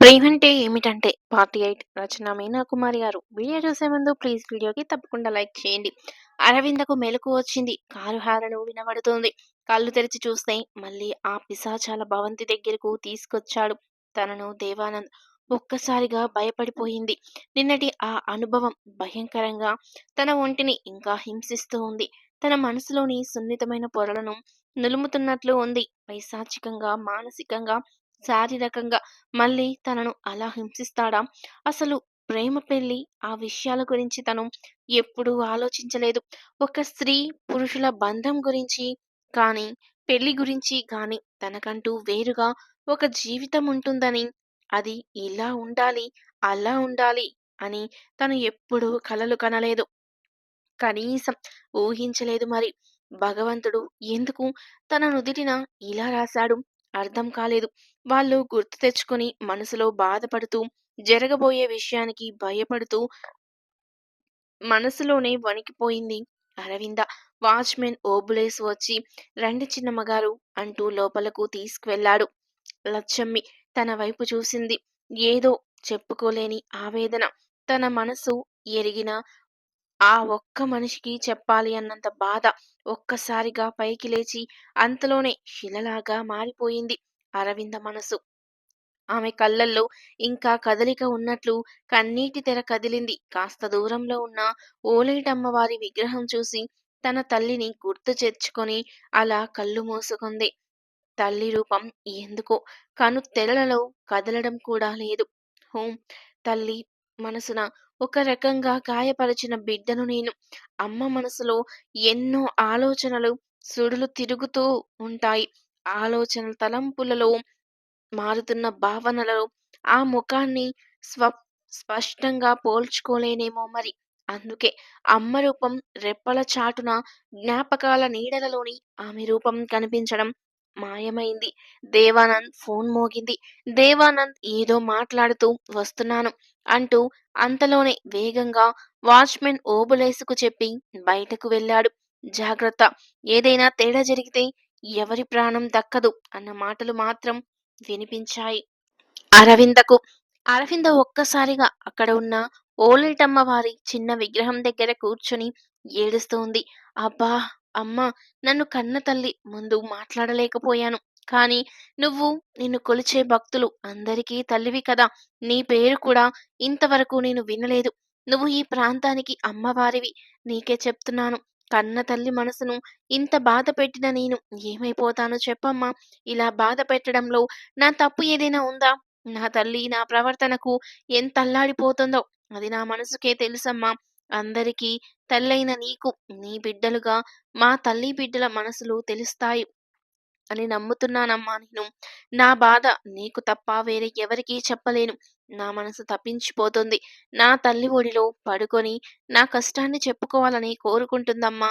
ప్రేమంటే ఏమిటంటే party eight Rachana Meena Kumari గారు. Video చూసే ముందు ప్లీజ్ వీడియోకి తప్పకుండా లైక్ చేయండి. అరవిందకు మెలకు వచ్చింది. కారు హారను వినబడుతుంది. కళ్ళు తెరిచి చూస్తే మళ్ళీ ఆ పిశాచాల భవంతి దగ్గరకు తీసుకొచ్చాడు తనను దేవానంద్. ఒక్కసారిగా భయపడిపోయింది. నిన్నటి ఆ అనుభవం భయంకరంగా తన ఒంటిని ఇంకా హింసిస్తూ ఉంది. తన మనసులోని సున్నితమైన పొరలను నులుముతున్నట్లు ఉంది. పైశాచికంగా మానసికంగా శారీరకంగా మళ్ళీ తనను అలా హింసిస్తాడా? అసలు ప్రేమ పెళ్ళి ఆ విషయాల గురించి తను ఎప్పుడూ ఆలోచించలేదు. ఒక స్త్రీ పురుషుల బంధం గురించి కానీ పెళ్ళి గురించి కానీ తనకంటూ వేరుగా ఒక జీవితం ఉంటుందని అది ఇలా ఉండాలి అలా ఉండాలి అని తను ఎప్పుడూ కలలు కనలేదు. కనీసం ఊహించలేదు మరి. భగవంతుడు ఎందుకు తన నుదిటిన ఇలా రాశాడు? అర్థం కాలేదు. వాళ్ళు గుర్తు తెచ్చుకొని మనసులో బాధపడుతూ జరగబోయే విషయానికి భయపడుతూ మనసులోనే వణికిపోయింది అరవింద. వాచ్మెన్ ఓబులేస్ వచ్చి రండి చిన్నమ్మగారు అంటూ లోపలకు తీసుకువెళ్ళాడు లచ్చమ్మి తన వైపు చూసింది. ఏదో చెప్పుకోలేని ఆవేదన. తన మనసు ఎరిగిన ఆ ఒక్క మనిషికి చెప్పాలి అన్నంత బాధ ఒక్కసారిగా పైకి లేచి అంతలోనే శిలలాగా మారిపోయింది అరవింద మనసు. ఆమె కళ్ళల్లో ఇంకా కదలిక ఉన్నట్లు కన్నీటి తెర కదిలింది. కాస్త దూరంలో ఉన్న ఓలేటమ్మవారి విగ్రహం చూసి తన తల్లిని గుర్తు చేర్చుకొని అలా కళ్ళు మూసుకుంది. తల్లి రూపం ఎందుకో కను తెరలలో కదలడం కూడా లేదు. హోం తల్లి మనసున ఒక రకంగా గాయపరిచిన బిడ్డను నేను. అమ్మ మనసులో ఎన్నో ఆలోచనలు సుడులు తిరుగుతూ ఉంటాయి. ఆలోచనల తలంపులలో మారుతున్న భావనలలో ఆ ముఖాన్ని స్వ స్పష్టంగా పోల్చుకోలేనేమో మరి. అందుకే అమ్మ రూపం రెప్పల చాటున జ్ఞాపకాల నీడలలోని ఆమె రూపం కనిపించడం మాయమైంది. దేవానంద్ ఫోన్ మోగింది. దేవానంద్ ఏదో మాట్లాడుతూ వస్తున్నాను అంటూ అంతలోనే వేగంగా వాచ్మెన్ ఓబులేసుకు చెప్పి బయటకు వెళ్ళాడు. జాగ్రత్త ఏదైనా తేడా జరిగితే ఎవరి ప్రాణం దక్కదు అన్న మాటలు మాత్రం వినిపించాయి. అరవిందకు అరవింద ఒక్కసారిగా అక్కడ ఉన్న ఓలేటమ్మ వారి చిన్న విగ్రహం దగ్గర కూర్చుని ఏడుస్తోంది. అబ్బా! అమ్మ నన్ను కన్న తల్లి ముందు మాట్లాడలేకపోయాను. కానీ నువ్వు నిన్ను కొలిచే భక్తులు అందరికీ తల్లివి కదా. నీ పేరు కూడా ఇంతవరకు నేను వినలేదు. నువ్వు ఈ ప్రాంతానికి అమ్మవారివి. నీకే చెప్తున్నాను. కన్న తల్లి మనసును ఇంత బాధ పెట్టిన నేను ఏమైపోతానో చెప్పమ్మా. ఇలా బాధ పెట్టడంలో నా తప్పు ఏదైనా ఉందా? నా తల్లి నా ప్రవర్తనకు ఎంత అల్లాడిపోతుందో అది నా మనసుకే తెలుసమ్మా. అందరికీ తల్లైన నీకు నీ బిడ్డలుగా మా తల్లి బిడ్డల మనసులు తెలుస్తాయి అని నమ్ముతున్నానమ్మా నేను. నా బాధ నీకు తప్ప వేరే ఎవరికీ చెప్పలేను. నా మనసు తప్పించిపోతుంది. నా తల్లి ఒడిలో పడుకొని నా కష్టాన్ని చెప్పుకోవాలని కోరుకుంటుందమ్మా.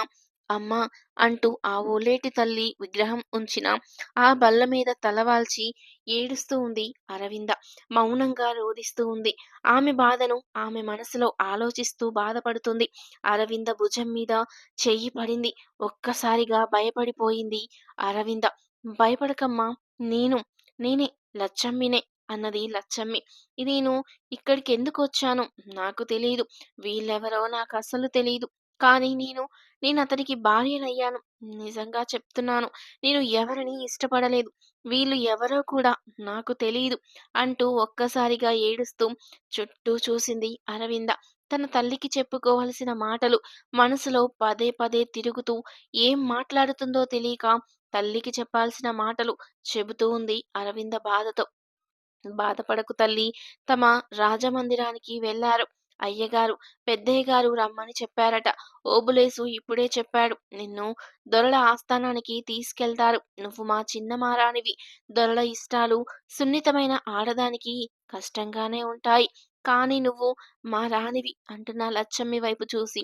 అమ్మా! అంటూ ఆ ఓలేటి తల్లి విగ్రహం ఉంచిన ఆ బల్ల మీద తలవాల్చి ఏడుస్తూ ఉంది అరవింద. మౌనంగా రోధిస్తూ ఉంది. ఆమె బాధను ఆమె మనసులో ఆలోచిస్తూ బాధపడుతుంది. అరవింద భుజం మీద చెయ్యి పడింది. ఒక్కసారిగా భయపడిపోయింది అరవింద. భయపడకమ్మా! నేను నేనే లచ్చమ్మినే అన్నది లచ్చమ్మి. నేను ఇక్కడికి ఎందుకు వచ్చాను? నాకు తెలియదు వీళ్ళెవరో నాకు అసలు తెలియదు కానీ నేను నేను అతనికి భార్యనయ్యాను నిజంగా చెప్తున్నాను నేను ఎవరిని ఇష్టపడలేదు. వీళ్ళు ఎవరో కూడా నాకు తెలియదు అంటూ ఒక్కసారిగా ఏడుస్తూ చుట్టూ చూసింది అరవింద. తన తల్లికి చెప్పుకోవలసిన మాటలు మనసులో పదే పదే తిరుగుతూ ఏం మాట్లాడుతుందో తెలియక తల్లికి చెప్పాల్సిన మాటలు చెబుతూ ఉంది అరవింద బాధతో. బాధపడకు తల్లి తమ రాజమందిరానికి వెళ్ళారు అయ్యగారు పెద్దయ్య గారు రమ్మని చెప్పారట. ఓబులేసు ఇప్పుడే చెప్పాడు. నిన్ను దొరల ఆస్థానానికి తీసుకెళ్తారు. నువ్వు మా చిన్న మారానివి. దొరల ఇష్టాలు సున్నితమైన ఆడదానికి కష్టంగానే ఉంటాయి. కానీ నువ్వు మా రానివి అంటున్న లచ్చమ్మి వైపు చూసి.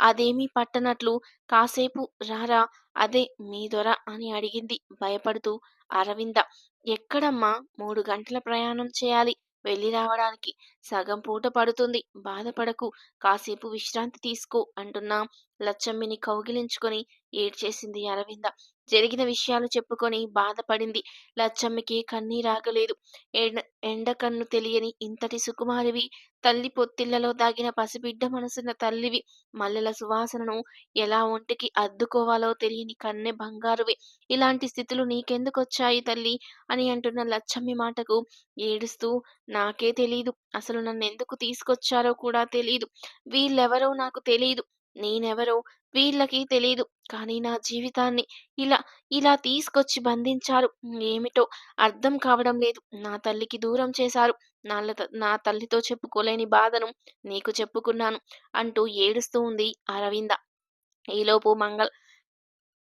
అదేమీ పట్టనట్లు కాసేపు రారా అదే మీ దొర అని అడిగింది. భయపడుతూ అరవింద ఎక్కడమ్మా మూడు గంటల ప్రయాణం చేయాలి? వెళ్ళి రావడానికి సగం పూట పడుతుంది. బాధపడకు. కాసేపు విశ్రాంతి తీసుకో అంటున్నా. లచ్చమ్మిని కౌగిలించుకొని ఏడ్చేసింది అరవింద. జరిగిన విషయాలు చెప్పుకొని బాధపడింది. లచ్చమ్మకి కన్నీరాగలేదు. ఎండ ఎండ కన్ను తెలియని ఇంతటి సుకుమారివి తల్లి పొత్తిళ్ళలో దాగిన పసిబిడ్డ మనసున్న తల్లివి మల్లెల సువాసనను ఎలా ఒంటికి అద్దుకోవాలో తెలియని కన్నె బంగారువి. ఇలాంటి స్థితులు నీకెందుకొచ్చాయి తల్లి? అని అంటున్న లచ్చమ్మి మాటకు ఏడుస్తూ నాకే తెలీదు. అసలు నన్ను ఎందుకు తీసుకొచ్చారో కూడా తెలియదు వీళ్ళెవరో నాకు తెలియదు నేనెవరో వీళ్ళకి తెలీదు. కానీ నా జీవితాన్ని ఇలా ఇలా తీసుకొచ్చి బంధించారు. ఏమిటో అర్థం కావడం లేదు. నా తల్లికి దూరం చేశారు. నాళ్ళ నా తల్లితో చెప్పుకోలేని బాధను నీకు చెప్పుకున్నాను అంటూ ఏడుస్తూ ఉంది అరవింద. ఈలోపు మంగళ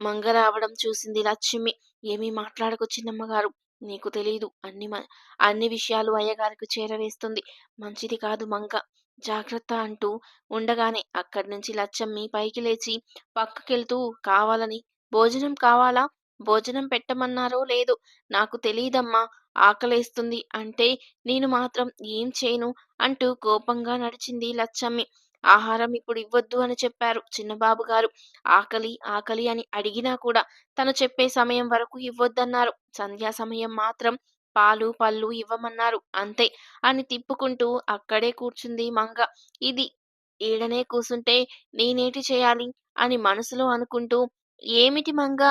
మంగ రావడం చూసింది లక్ష్మి. ఏమీ మాట్లాడకు చిన్నమ్మగారు. నీకు తెలీదు. అన్ని మ- అన్ని విషయాలు అయ్యగారికి చేరవేస్తుంది. మంచిది కాదు మంగ. జాగ్రత్త అంటూ ఉండగానే అక్కడి నుంచి లచ్చమ్మి పైకి లేచి పక్కకెళ్తూ కావాలని భోజనం కావాలా? భోజనం పెట్టమన్నారో లేదో నాకు తెలియదమ్మా ఆకలేస్తుంది అంటే నేను మాత్రం ఏం చేయను అంటూ కోపంగా నడిచింది లచ్చమ్మి. ఆహారం ఇప్పుడు ఇవ్వద్దు అని చెప్పారు చిన్నబాబు గారు. ఆకలి ఆకలి అని అడిగినా కూడా తను చెప్పే సమయం వరకు ఇవ్వొద్దన్నారు. సంధ్యా సమయం మాత్రం పాలు పళ్ళు ఇవ్వమన్నారు. అంతే అని తిప్పుకుంటూ అక్కడే కూర్చుంది మంగ. ఇది ఈడనే కూసుంటే నేనేటి చేయాలి? అని మనసులో అనుకుంటూ ఏమిటి మంగ?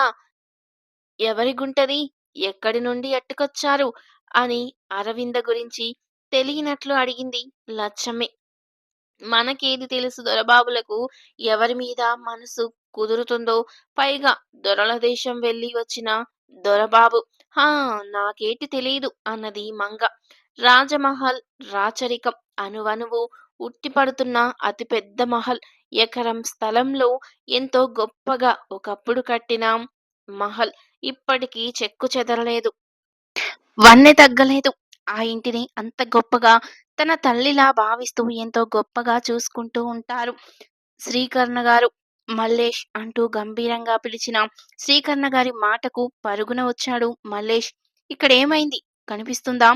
ఎవరి గుంటది? ఎక్కడి నుండి ఎట్టుకొచ్చారు అని అరవింద గురించి తెలియనట్లు అడిగింది లచ్చమ్మే. మనకేది తెలుసు దొరబాబులకు ఎవరి మీద మనసు కుదురుతుందో పైగా దొరల దేశం వెళ్ళి వచ్చిన దొరబాబు. హా నాకేటి తెలియదు అన్నది మంగ. రాజమహల్ రాచరికం అనువనువు ఉట్టిపడుతున్న అతిపెద్ద మహల్. ఎకరం స్థలంలో ఎంతో గొప్పగా ఒకప్పుడు కట్టిన మహల్. ఇప్పటికీ చెక్కు చెదరలేదు. వన్నె తగ్గలేదు. ఆ ఇంటిని అంత గొప్పగా తన తల్లిలా భావిస్తూ ఎంతో గొప్పగా చూసుకుంటూ ఉంటారు శ్రీకర్ణ గారు. మల్లేష్ అంటూ గంభీరంగా పిలిచిన శ్రీకర్ణ గారి మాటకు పరుగున వచ్చాడు మల్లేష్. ఇక్కడ ఏమైంది? కనిపిస్తుందా?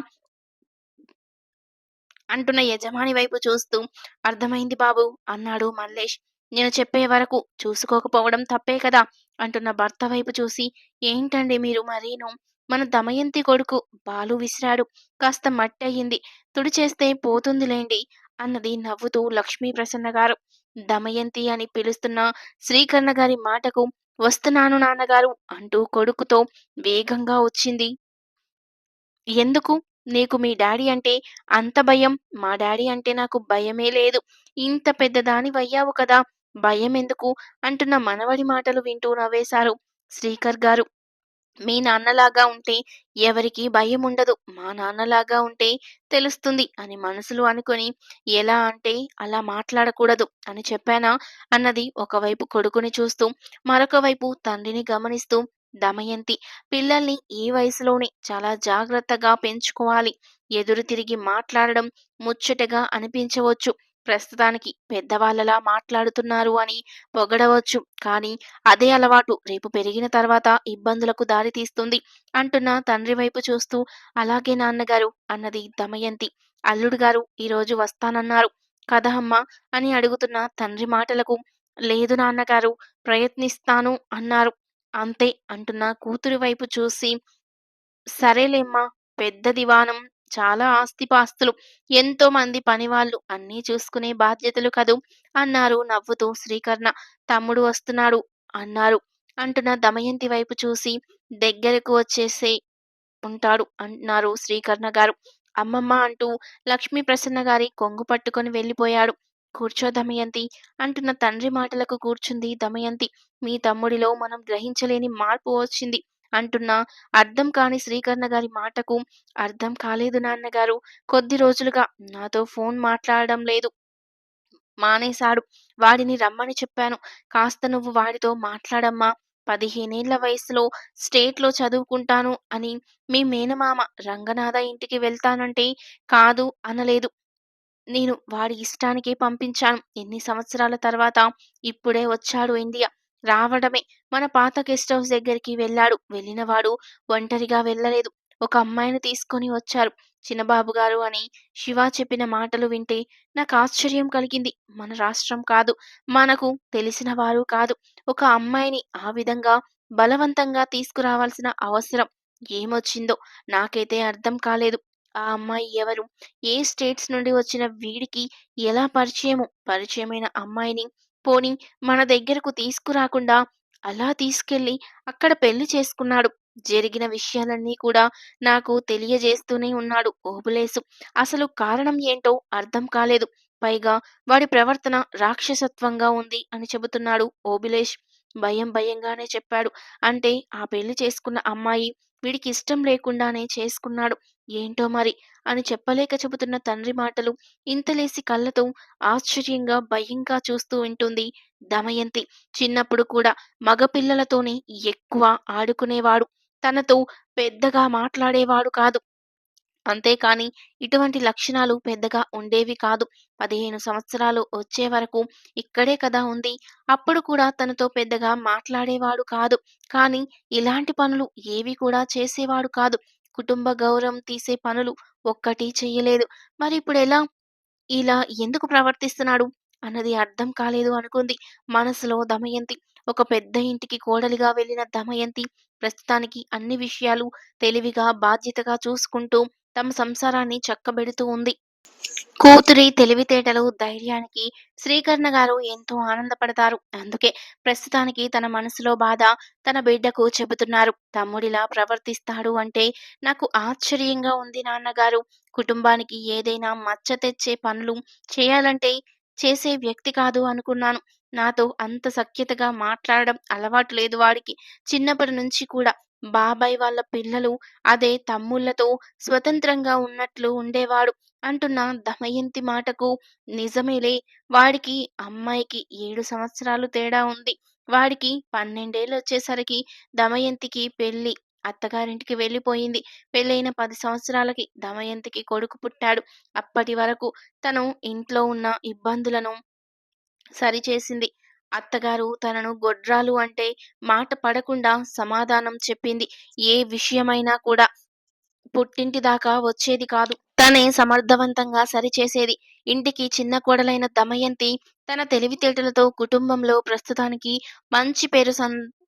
అంటున్న యజమాని వైపు చూస్తూ అర్థమైంది బాబు అన్నాడు మల్లేష్. నేను చెప్పే వరకు చూసుకోకపోవడం తప్పే కదా? అంటున్న భర్త వైపు చూసి ఏంటండి మీరు మరీను? మన దమయంతి కొడుకు బాలు విసిరాడు. కాస్త మట్టి అయ్యింది. తుడిచేస్తే పోతుందిలేండి అన్నది నవ్వుతూ లక్ష్మీ ప్రసన్న గారు. దమయంతి అని పిలుస్తున్న శ్రీకర్ణ గారి మాటకు వస్తున్నాను నాన్నగారు అంటూ కొడుకుతో వేగంగా వచ్చింది. ఎందుకు? నీకు మీ డాడీ అంటే అంత భయం? మా డాడీ అంటే నాకు భయమే లేదు. ఇంత పెద్దదాని వయ్యావు కదా భయం ఎందుకు అంటున్న మనవడి మాటలు వింటూ నవ్వేశారు శ్రీకర్ గారు. మీ నాన్నలాగా ఉంటే ఎవరికి భయం ఉండదు. మా నాన్నలాగా ఉంటే తెలుస్తుంది అని మనసులో అనుకొని ఎలా అంటే అలా మాట్లాడకూడదు అని చెప్పానా అన్నది ఒకవైపు కొడుకుని చూస్తూ మరొక వైపు తండ్రిని గమనిస్తూ దమయంతి పిల్లల్ని ఈ వయసులోనే చాలా జాగ్రత్తగా పెంచుకోవాలి. ఎదురు తిరిగి మాట్లాడడం ముచ్చటగా అనిపించవచ్చు. ప్రస్తుతానికి పెద్దవాళ్ళలా మాట్లాడుతున్నారు అని పొగడవచ్చు. కానీ అదే అలవాటు రేపు పెరిగిన తర్వాత ఇబ్బందులకు దారి తీస్తుంది అంటున్న తండ్రి వైపు చూస్తూ అలాగే నాన్నగారు అన్నది దమయంతి. అల్లుడు గారు ఈరోజు వస్తానన్నారు. కదా అమ్మా అని అడుగుతున్న తండ్రి మాటలకు లేదు నాన్నగారు ప్రయత్నిస్తాను అన్నారు. అంతే అంటున్న కూతురి వైపు చూసి సరేలేమ్మా పెద్ద దివానం చాలా ఆస్తిపాస్తులు. ఎంతో మంది పనివాళ్ళు అన్నీ చూసుకునే బాధ్యతలు కదూ. అన్నారు నవ్వుతూ శ్రీకర్ణ. తమ్ముడు వస్తున్నాడు అన్నారు. అంటున్న దమయంతి వైపు చూసి దగ్గరకు వచ్చేసే ఉంటాడు అన్నారు శ్రీకర్ణ గారు. అమ్మమ్మ అంటూ లక్ష్మీ ప్రసన్న గారి కొంగు పట్టుకొని వెళ్ళిపోయాడు. కూర్చో దమయంతి అంటున్న తండ్రి మాటలకు కూర్చుంది దమయంతి. మీ తమ్ముడిలో మనం గ్రహించలేని మార్పు వచ్చింది. అంటున్నా. అర్థం కాని శ్రీకర్ణ గారి మాటకు అర్థం కాలేదు నాన్నగారు. కొద్ది రోజులుగా నాతో ఫోన్ మాట్లాడడం లేదు. మానేశాడు. వాడిని రమ్మని చెప్పాను. కాస్త నువ్వు వాడితో మాట్లాడమ్మా. పదిహేనేళ్ళ వయసులో స్టేట్లో చదువుకుంటాను అని మీ మేనమామ రంగనాథ ఇంటికి వెళ్తానంటే కాదు అనలేదు. నేను వాడి ఇష్టానికే పంపించాను. ఎన్ని సంవత్సరాల తర్వాత ఇప్పుడే వచ్చాడు ఇండియా. రావడమే. మన పాత గెస్ట్ హౌస్ దగ్గరికి వెళ్ళాడు. వెళ్ళినవాడు ఒంటరిగా వెళ్ళలేదు. ఒక అమ్మాయిని తీసుకొని వచ్చారు. చిన్నబాబు గారు అని శివ చెప్పిన మాటలు వింటే నాకు ఆశ్చర్యం కలిగింది. మన రాష్ట్రం కాదు. మనకు తెలిసిన వారు కాదు. ఒక అమ్మాయిని ఆ విధంగా బలవంతంగా తీసుకురావాల్సిన అవసరం ఏమొచ్చిందో నాకైతే అర్థం కాలేదు. ఆ అమ్మాయి ఎవరు? ఏ స్టేట్స్ నుండి వచ్చిన వీడికి ఎలా పరిచయము? పరిచయమైన అమ్మాయిని పోని మన దగ్గరకు తీసుకురాకుండా అలా తీసుకెళ్ళి అక్కడ పెళ్ళి చేసుకున్నాడు. జరిగిన విషయాలన్నీ కూడా నాకు తెలియజేస్తూనే ఉన్నాడు ఓబులేసు. అసలు కారణం ఏంటో అర్థం కాలేదు. పైగా వాడి ప్రవర్తన రాక్షసత్వంగా ఉంది అని చెబుతున్నాడు ఓబులేష్. భయం భయంగానే చెప్పాడు. అంటే ఆ పెళ్ళి చేసుకున్న అమ్మాయి వీడికి ఇష్టం లేకుండానే చేసుకున్నాడు. ఏంటో మరి? అని చెప్పలేక చెబుతున్న తండ్రి మాటలు ఇంతలేసి కళ్ళతో ఆశ్చర్యంగా భయంగా చూస్తూ ఉంటుంది దమయంతి. చిన్నప్పుడు కూడా మగపిల్లలతోనే ఎక్కువ ఆడుకునేవాడు. తనతో పెద్దగా మాట్లాడేవాడు కాదు. అంతేకాని ఇటువంటి లక్షణాలు పెద్దగా ఉండేవి కాదు. పదిహేను సంవత్సరాలు వచ్చే వరకు ఇక్కడే కదా ఉంది. అప్పుడు కూడా తనతో పెద్దగా మాట్లాడేవాడు కాదు. కానీ ఇలాంటి పనులు ఏవి కూడా చేసేవాడు కాదు. కుటుంబ గౌరవం తీసే పనులు ఒక్కటి చెయ్యలేదు. మరి ఇప్పుడు ఎలా? ఇలా ఎందుకు ప్రవర్తిస్తున్నాడు? అన్నది అర్థం కాలేదు అనుకుంది. మనసులో దమయంతి. ఒక పెద్ద ఇంటికి కోడలిగా వెళ్ళిన దమయంతి ప్రస్తుతానికి అన్ని విషయాలు తెలివిగా బాధ్యతగా చూసుకుంటూ తమ సంసారాన్ని చక్కబెడుతూ ఉంది. కూతురి తెలివితేటలు ధైర్యానికి శ్రీకర్ణ గారు ఎంతో ఆనందపడతారు. అందుకే ప్రస్తుతానికి తన మనసులో బాధ తన బిడ్డకు చెబుతున్నారు. తమ్ముడిలా ప్రవర్తిస్తాడు అంటే నాకు ఆశ్చర్యంగా ఉంది నాన్నగారు. కుటుంబానికి ఏదైనా మచ్చ తెచ్చే పనులు చేయాలంటే చేసే వ్యక్తి కాదు అనుకున్నాను. నాతో అంత సఖ్యతగా మాట్లాడడం అలవాటు లేదు వాడికి. చిన్నప్పటి నుంచి కూడా బాబాయ్ వాళ్ళ పిల్లలు అదే తమ్ముళ్ళతో స్వతంత్రంగా ఉన్నట్లు ఉండేవాడు అంటున్న దమయంతి మాటకు నిజమేలే. వాడికి అమ్మాయికి ఏడు సంవత్సరాలు తేడా ఉంది. వాడికి పన్నెండేళ్ళు వచ్చేసరికి దమయంతికి పెళ్ళి అత్తగారింటికి వెళ్ళిపోయింది. పెళ్ళైన పది సంవత్సరాలకి దమయంతికి కొడుకు పుట్టాడు. అప్పటి వరకు తను ఇంట్లో ఉన్న ఇబ్బందులను సరిచేసింది. అత్తగారు తనను గొడ్రాలు అంటే మాట పడకుండా సమాధానం చెప్పింది. ఏ విషయమైనా కూడా పుట్టింటి దాకా వచ్చేది కాదు. తనే సమర్థవంతంగా సరిచేసేది. ఇంటికి చిన్న కోడలైన దమయంతి తన తెలివితేటలతో కుటుంబంలో ప్రస్తుతానికి మంచి పేరు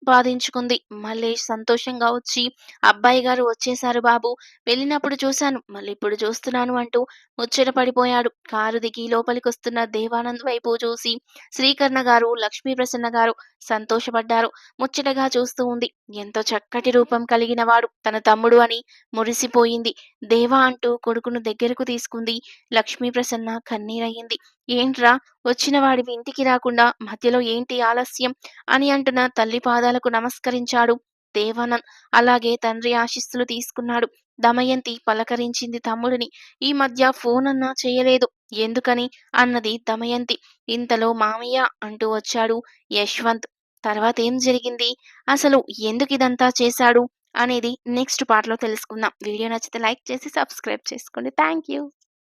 బాధించుకుంది. మల్లేష్ సంతోషంగా వచ్చి అబ్బాయి గారు వచ్చేశారు బాబు. వెళ్ళినప్పుడు చూశాను. మళ్ళీ ఇప్పుడు చూస్తున్నాను అంటూ ముచ్చట పడిపోయాడు. కారు దిగి లోపలికి వస్తున్న దేవానంద్ వైపు చూసి శ్రీకర్ణ గారు లక్ష్మీ ప్రసన్న గారు సంతోషపడ్డారు. ముచ్చటగా చూస్తూ ఉంది. ఎంతో చక్కటి రూపం కలిగిన వాడు. తన తమ్ముడు అని మురిసిపోయింది. దేవా అంటూ కొడుకును దగ్గరకు తీసుకుంది. లక్ష్మీ ప్రసన్న కన్నీరయ్యింది. ఏంట్రా వచ్చిన వాడివి ఇంటికి రాకుండా మధ్యలో ఏంటి ఆలస్యం అని అంటున్న తల్లి పాదాలకు నమస్కరించాడు దేవానంద్. అలాగే తండ్రి ఆశీస్సులు తీసుకున్నాడు. దమయంతి పలకరించింది తమ్ముడిని. ఈ మధ్య ఫోన్ అన్నా చేయలేదు. ఎందుకని? అన్నది దమయంతి. ఇంతలో మామయ్య అంటూ వచ్చాడు యశ్వంత్. తర్వాత ఏం జరిగింది? అసలు ఎందుకు ఇదంతా చేశాడు? అనేది నెక్స్ట్ పార్ట్లో తెలుసుకుందాం. వీడియో నచ్చితే లైక్ చేసి సబ్స్క్రైబ్ చేసుకోండి. Thank you.